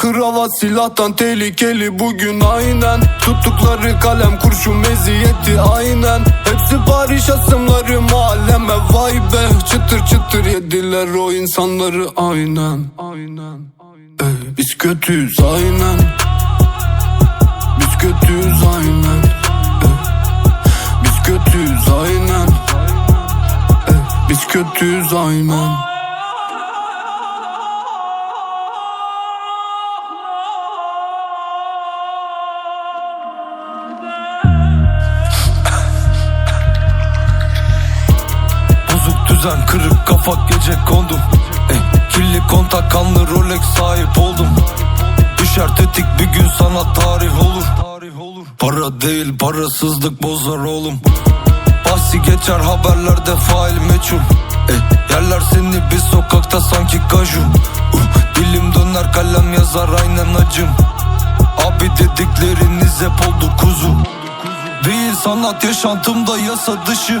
Kravat silahtan tehlikeli bugün aynen. Tuttukları kalem kurşun meziyeti aynen. Hepsi Paris asımları mahalleme vay be. Çıtır çıtır yediler o insanları aynen. Aynen Ey, Biz kötüyüz aynen. Biz kötüyüz aynen. Ey, Biz kötüyüz aynen. Ey, Biz kötüyüz aynen Düzen kırık kafa gece kondum. Ey, Kirli kontak kanlı Rolex sahip oldum. Düşer tetik bir gün sana tarih olur. Para değil parasızlık bozar oğlum. Bahsi geçer haberlerde fail meçhul. Ey, Yerler seni bir sokakta sanki kaju uh, Dilim döner kalem yazar aynen acım. Abi dedikleriniz hep oldu kuzu. Değil sanat yaşantımda yasa dışı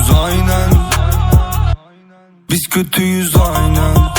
kötüyüz aynen. Biz kötüyüz aynen.